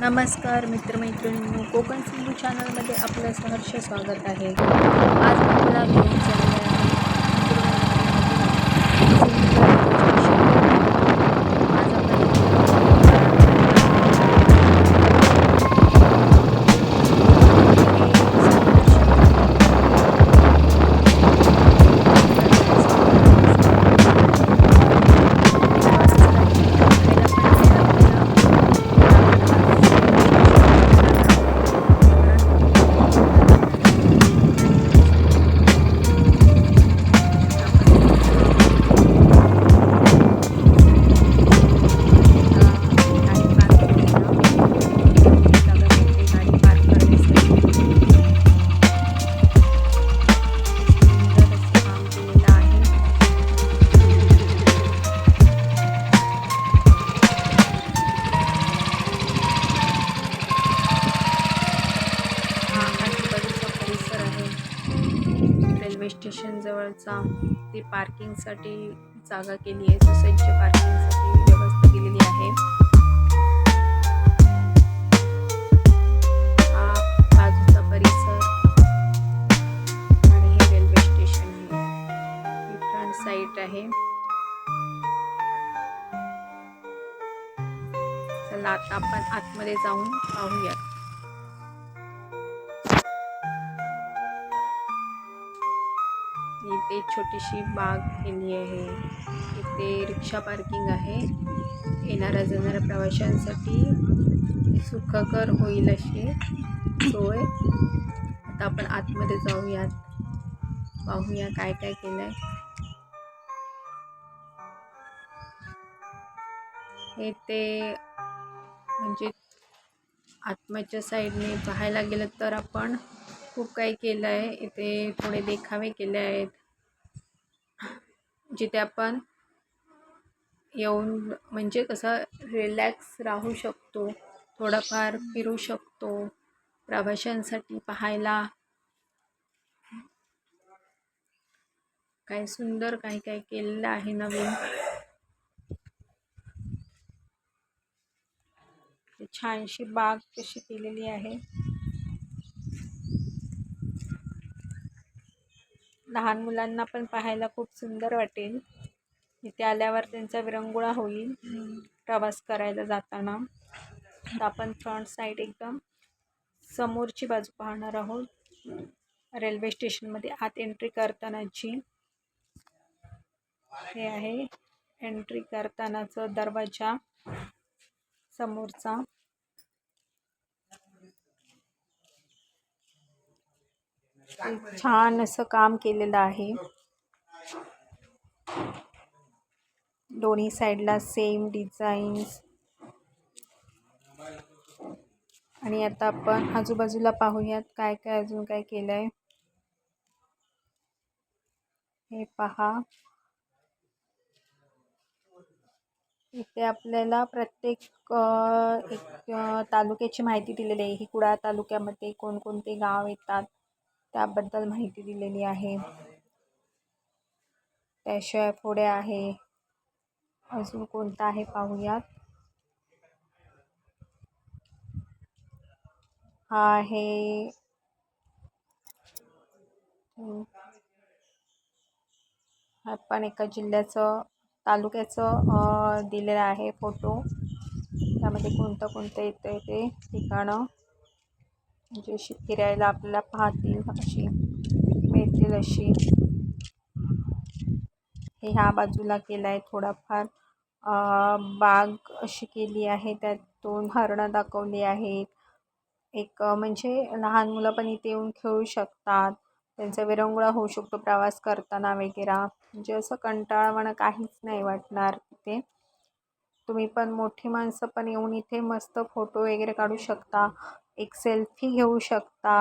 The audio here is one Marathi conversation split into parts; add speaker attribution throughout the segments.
Speaker 1: नमस्कार मित्रमैत्रिणींनो कोकण सिंधू चॅनलमध्ये आपलं सहर्ष स्वागत आहे. आज आपल्याला स्टेशन जवळचा ती पार्किंगसाठी जागा केली आहे सुसज्ज पार्किंगसाठी व्यवस्था केलेली आहे. हा बाजूचा परिसर आणि हे रेल्वे स्टेशन आहे. फ्रंट साईड आहे. चला आता आपण आतमध्ये जाऊन पाहूया एक छोटीशी बाग केली आहे. इथे रिक्षा पार्किंग आहे. येणाऱ्या जाणाऱ्या प्रवाशांसाठी सुखकर होईल अशी सोय. आता आपण आतमध्ये जाऊयात. पाहूया काय काय केलं आहे हे ते म्हणजे आत्म्याच्या साईडने पाहायला गेलं तर आपण खूप काही केलं आहे इथे थोडे देखावे केले आहेत. जिथे आपण येऊन म्हणजे कसं रिलॅक्स राहू शकतो थोडाफार फिरू शकतो प्रवाशांसाठी पाहायला. काय सुंदर काही काही केलेलं आहे नवीन. छानशी बाग कशी केलेली आहे. लहान मुलांना पण पाहायला खूप सुंदर वाटेल. इथे आल्यावर त्यांचा विरंगुळा होईल. प्रवास करायला जाताना. तर आपण फ्रंट साईड एकदम समोरची बाजू पाहणार आहोत. रेल्वे स्टेशनमध्ये आत एंट्री करतानाची. हे आहे. एंट्री करतानाचं दरवाजा समोरचा. छान असं काम केलेलं आहे. दोन्ही साईडला सेम डिझाईन्स आणि आता आपण आजूबाजूला पाहूयात काय काय अजून काय केलं आहे हे पहा. इथे आपल्याला प्रत्येक एक तालुक्याची माहिती दिलेली आहे. ही कुडाळ तालुक्यामध्ये कोणकोणते गाव येतात. त्याबद्दल माहिती दिलेली आहे. त्याशिवाय पुढे आहे. अजून कोणता आहे पाहूयात? हा आहे. हा पण एका जिल्ह्याचं तालुक्याचं दिलेलं आहे फोटो त्यामध्ये कोणतं कोणतं येतं आहे ते ठिकाणं. म्हणजे अशी फिरायला आपल्याला पाहतील अशी मिळतील अशी. हे ह्या बाजूला केलं आहे थोडाफार बाग अशी केली आहे त्यात दोन हरणं दाखवली आहेत. एक म्हणजे लहान मुलं पण इथे येऊन खेळू शकतात. त्यांचा विरंगुळा होऊ शकतो प्रवास करताना वगैरे. म्हणजे असं कंटाळवाणं काहीच नाही वाटणार तिथे. तुम्ही पण मोठी माणसं पण येऊन इथे मस्त फोटो वगैरे काढू शकता. एक सेल्फी घेऊ शकता.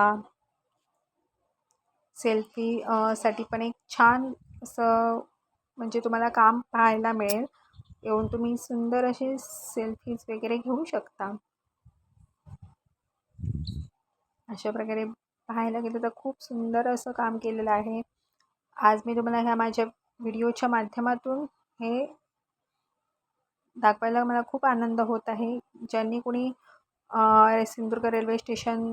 Speaker 1: सेल्फी साठी पण एक छान असं म्हणजे तुम्हाला काम पाहायला मिळेल. येऊन तुम्ही सुंदर असे सेल्फीज वगैरे घेऊ शकता. अशा प्रकारे पाहायला गेलं तर खूप सुंदर असं काम केलेलं आहे. आज मी तुम्हाला ह्या माझ्या व्हिडिओच्या माध्यमातून हे दाखवायला मला खूप आनंद होत आहे. ज्यांनी कोणी सिंधुदुर्ग रेल्वे स्टेशन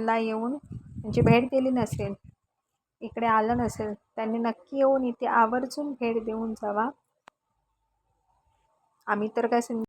Speaker 1: ला येऊन म्हणजे भेट दिली नसेल इकडे आलं नसेल त्यांनी नक्की येऊन इथे आवर्जून भेट देऊन जावा. आम्ही तर काय सिं